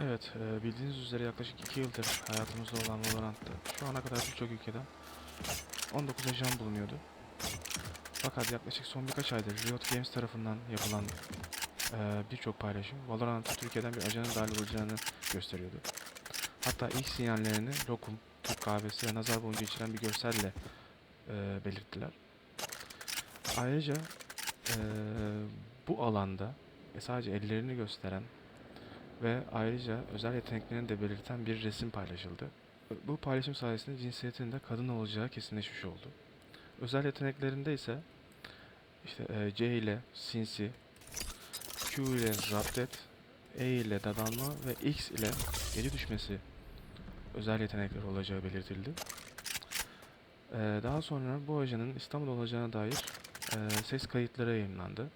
Evet, e, bildiğiniz üzere yaklaşık 2 yıldır hayatımızda olan Valorant'ta şu ana kadar birçok ülkeden 19 ajan bulunuyordu. Fakat yaklaşık son birkaç aydır Riot Games tarafından yapılan e, birçok paylaşım Valorant'ta Türkiye'den bir ajanın dahil olacağını gösteriyordu. Hatta ilk sinyallerini Lokum, Türk kahvesi ve nazar boncuğu içeren bir görselle e, belirttiler. Ayrıca bu alanda sadece ellerini gösteren ve ayrıca özel yeteneklerini de belirten bir resim paylaşıldı. Bu paylaşım sayesinde cinsiyetinin de kadın olacağı kesinleşmiş oldu. Özel yeteneklerinde ise işte e, C ile sinsi, Q ile zapt et, E ile dadanma ve X ile gece düşmesi özel yetenekler olacağı belirtildi. E, daha sonra bu ajanın İstanbul olacağına dair e, ses kayıtları yayınlandı.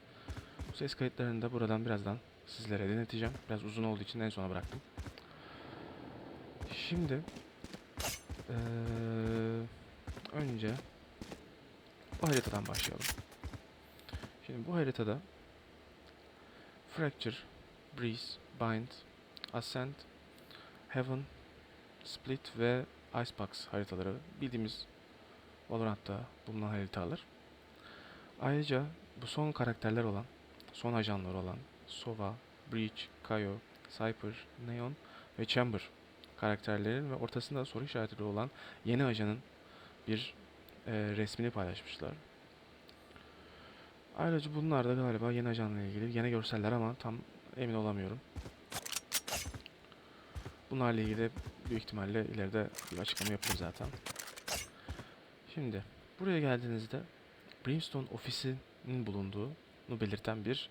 Bu ses kayıtlarını da buradan birazdan sizlere deneteceğim. Biraz uzun olduğu için en sona bıraktım. Şimdi eee, önce bu haritadan başlayalım. Şimdi bu haritada Fracture, Breeze, Bind, Ascent, Heaven, Split ve Icebox haritaları bildiğimiz Valorant'ta bulunan haritalar. Ayrıca bu son karakterler olan, son ajanlar olan Sova, Breach, Kayo, Cypher, Neon ve Chamber karakterlerin ve ortasında soru işaretleri olan yeni ajanın bir e, resmini paylaşmışlar. Ayrıca bunlar da galiba yeni ajanla ilgili yeni görseller ama tam emin olamıyorum. Bunlarla ilgili büyük ihtimalle ileride bir açıklama yapılır zaten. Şimdi buraya geldiğinizde Brimstone ofisinin bulunduğunu belirten bir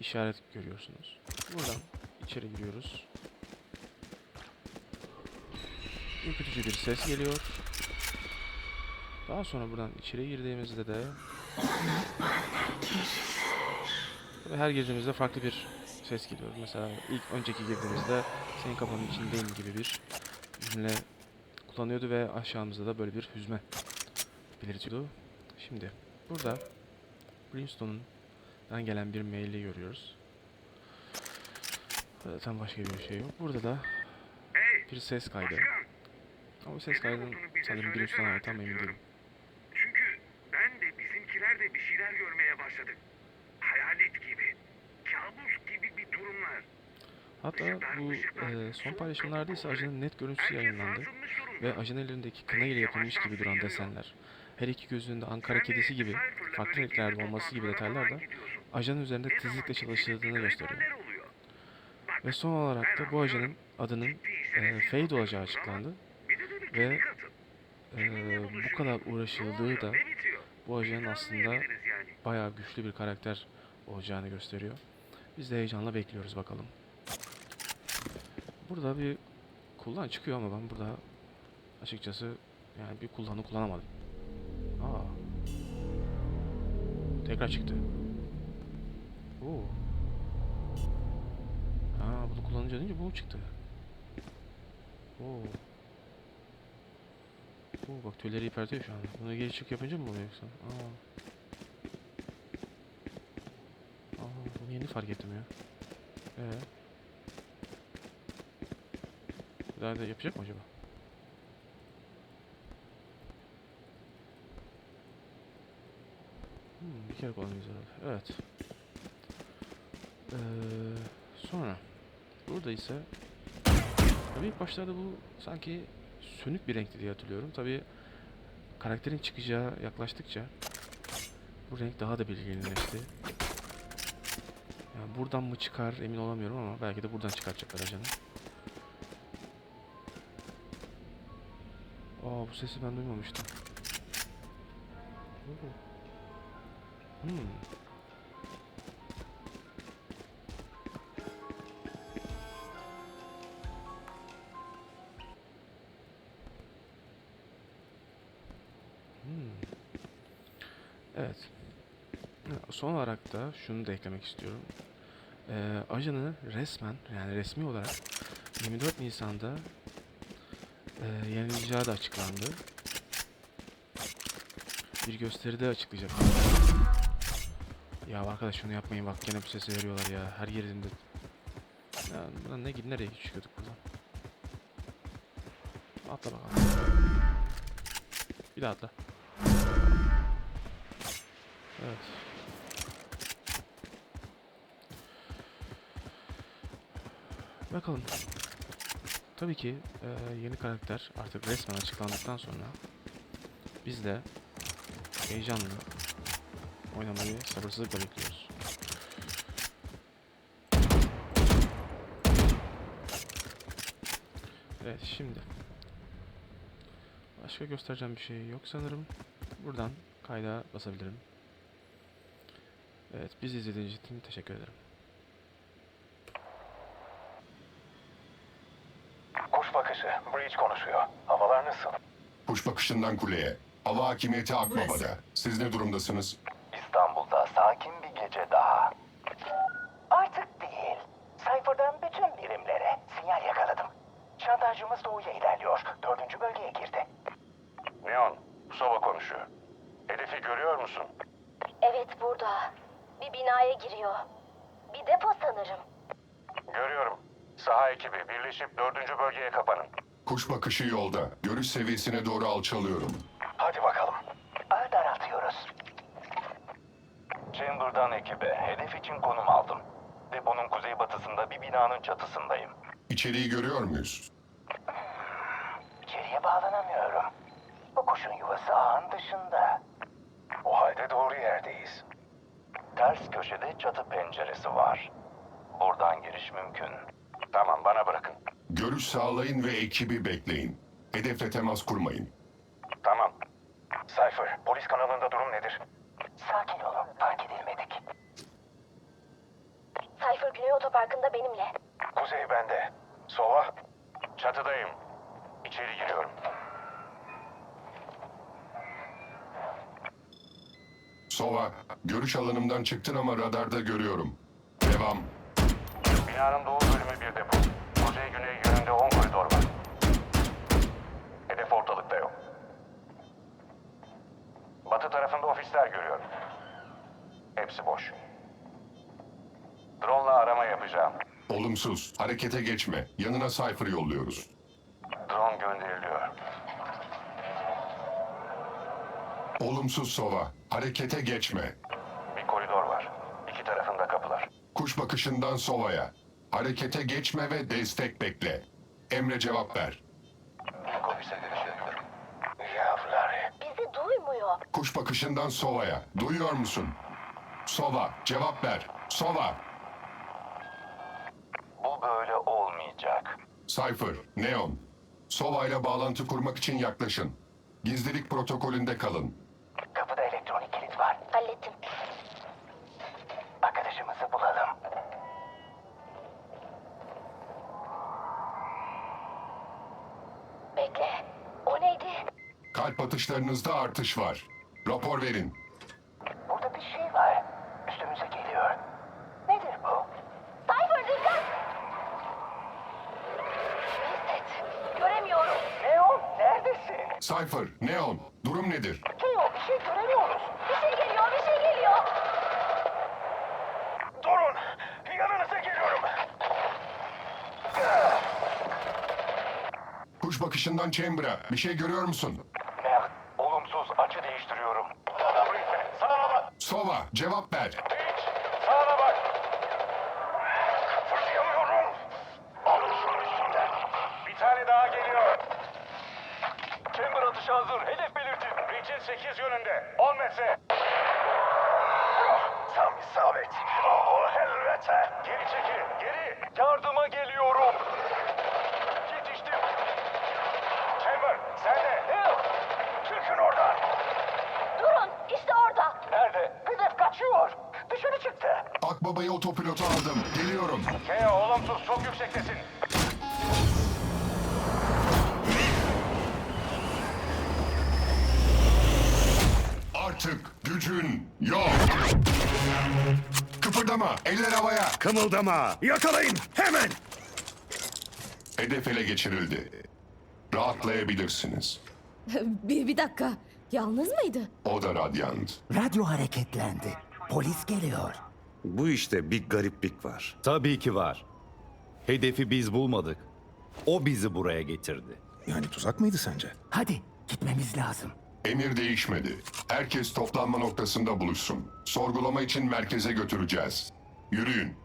işaret görüyorsunuz. Buradan içeri giriyoruz. Ürkütücü bir ses geliyor. Daha sonra buradan içeri girdiğimizde de Tabii her girdiğimizde farklı bir ses geliyor. Mesela ilk önceki girdiğimizde senin kafanın içindeyim gibi bir cümle kullanıyordu ve aşağımızda da böyle bir hüzme belirtiyordu. Şimdi burada Brimstone'dan gelen bir maili görüyoruz. Zaten başka bir şey yok. Burada da bir ses kaydı. Ama ses kaydının sanırım Brimstone'a ait ama emin değilim. Çünkü ben de bizimkiler de bir şeyler görmeye başladık. Hayalet gibi, kabus gibi bir durumlar. Hatta bu e, son paylaşımlarda ise ajanın net görüntüsü yayınlandı. Ve ajan ellerindeki kına ile yapılmış gibi duran desenler, her iki gözünde Ankara kedisi gibi farklı renklerde olması gibi detaylar da ajanın üzerinde titizlikle çalışıldığını gösteriyor. Ve son olarak da bu ajanın adının e, Fade olacağı açıklandı. ve, E, bu kadar uğraşıldığı da bu ajanın aslında bayağı güçlü bir karakter olacağını gösteriyor. Biz de heyecanla bekliyoruz bakalım. Burada bir kullan çıkıyor ama ben burada açıkçası yani bir kullanı kullanamadım. Tekrar çıktı. Oo. Ha bunu kullanınca deyince bu çıktı. Oo. Oo bak tüyleri ipertiyor şu an. Bunu geri çık yapınca mı oluyor yoksa? Aa. Aa bunu yeni fark ettim ya. Ee. Daha da yapacak mı acaba? Kere kullanıyoruz herhalde. Evet. Ee, sonra burada ise tabii ilk başlarda bu sanki sönük bir renkti diye hatırlıyorum. Tabii karakterin çıkacağı yaklaştıkça bu renk daha da belirginleşti. Yani buradan mı çıkar emin olamıyorum ama belki de buradan çıkartacaklar ajanı. Aa bu sesi ben duymamıştım. Oo. Hmm. Hmm. Evet. Son olarak da şunu da eklemek istiyorum. Ee, ajanı resmen yani resmi olarak 24 Nisan'da e, yenileceği de açıklandı. Bir gösteride açıklayacak. Ya arkadaş şunu yapmayın bak gene bu sesi veriyorlar ya her yerinde. Yani buradan ne nereye çıkıyorduk buradan? Atla bakalım. Bir daha atla. Evet. Bakalım. Tabii ki eee, yeni karakter artık resmen açıklandıktan sonra biz de heyecanla oynamayı sabırsızlıkla bekliyoruz. Evet şimdi başka göstereceğim bir şey yok sanırım. Buradan kayda basabilirim. Evet bizi izlediğiniz için teşekkür ederim. Kuş bakışı. Breach konuşuyor. Havalar nasıl? Kuş bakışından kuleye. Hava hakimiyeti Akbaba'da. Siz ne durumdasınız? İstanbul'da sakin bir gece daha. Artık değil. Cypher'dan bütün birimlere sinyal yakaladım. Şantajcımız doğuya ilerliyor. Dördüncü bölgeye girdi. Neon, Sova konuşuyor. Hedefi görüyor musun? Evet burada. Bir binaya giriyor. Bir depo sanırım. Görüyorum. Saha ekibi birleşip dördüncü bölgeye kapanın. Kuş bakışı yolda. Görüş seviyesine doğru alçalıyorum. Hadi bakalım. Ağ daraltıyoruz. Ekibe hedef için konum aldım. Deponun kuzeybatısında bir binanın çatısındayım. İçeriği görüyor muyuz? İçeriye bağlanamıyorum. Bu kuşun yuvası ağın dışında. O halde doğru yerdeyiz. Ters köşede çatı penceresi var. Buradan giriş mümkün. Tamam bana bırakın. Görüş sağlayın ve ekibi bekleyin. Hedefle temas kurmayın. Tamam. Cypher, polis kanalında durum nedir? Sakin olun. Cypher Güney Otoparkı'nda benimle. Kuzey bende. Sova? Çatıdayım. İçeri giriyorum. Sova, görüş alanımdan çıktın ama radarda görüyorum. Devam. Binanın doğu bölümü bir depo. Kuzey-güney yönünde 10 koridor var. Hedef ortalıkta yok. Batı tarafında ofisler görüyorum. Hepsi boş. Drone'la arama yapacağım. Olumsuz. Harekete geçme. Yanına Cypher yolluyoruz. Drone gönderiliyor. Olumsuz Sova. Harekete geçme. Bir koridor var. İki tarafında kapılar. Kuş bakışından Sova'ya. Harekete geçme ve destek bekle. Emre cevap ver. Ofise görüşüyorum. Yavrular. Bizi duymuyor. Kuş bakışından Sova'ya. Duyuyor musun? Sova, cevap ver. Sova. Bu böyle olmayacak. Cypher, Neon. Sova ile bağlantı kurmak için yaklaşın. Gizlilik protokolünde kalın. Kapıda elektronik kilit var. Hallettim. Arkadaşımızı bulalım. Bekle. O neydi? Kalp atışlarınızda artış var. Rapor verin. Burada bir şey var. Üstümüze geliyor. Nedir bu? Cypher dikkat! Reset. Göremiyorum. Neon neredesin? Cypher, Neon. Durum nedir? Teo bir şey göremiyoruz. Bir şey geliyor, bir şey geliyor. Durun. Yanınıza geliyorum. Kuş bakışından Chamber'a. Bir şey görüyor musun? Mer, olumsuz açı değiştiriyorum. Sana. Sova, cevap ver. Hiç. Sağına bak. Fırlayamıyorum. Alın şunu üstümden. Bir tane daha geliyor. Chamber atışı hazır. Hedef belirtin. 8 yönünde. 10 metre. Tam isabet. Oh elbette. Geri çekil. Geri. Yardıma geliyorum. Yetiştim. Chamber sen de. Çıkın oradan. Durun, işte orada. Nerede? Hedef kaçıyor. Dışarı çıktı. Akbaba'yı otopilota aldım. Geliyorum. Keo olumsuz çok yüksektesin. Gücün yok. Kıpırdama. Eller havaya. Kımıldama! Yakalayın! Hemen! Hedef ele geçirildi. Rahatlayabilirsiniz. Bir, bir dakika. Yalnız mıydı? O da Radyant. Radyo hareketlendi. Polis geliyor. Bu işte bir gariplik var. Tabii ki var. Hedefi biz bulmadık. O bizi buraya getirdi. Yani tuzak mıydı sence? Hadi gitmemiz lazım. Emir değişmedi. Herkes toplanma noktasında buluşsun. Sorgulama için merkeze götüreceğiz. Yürüyün.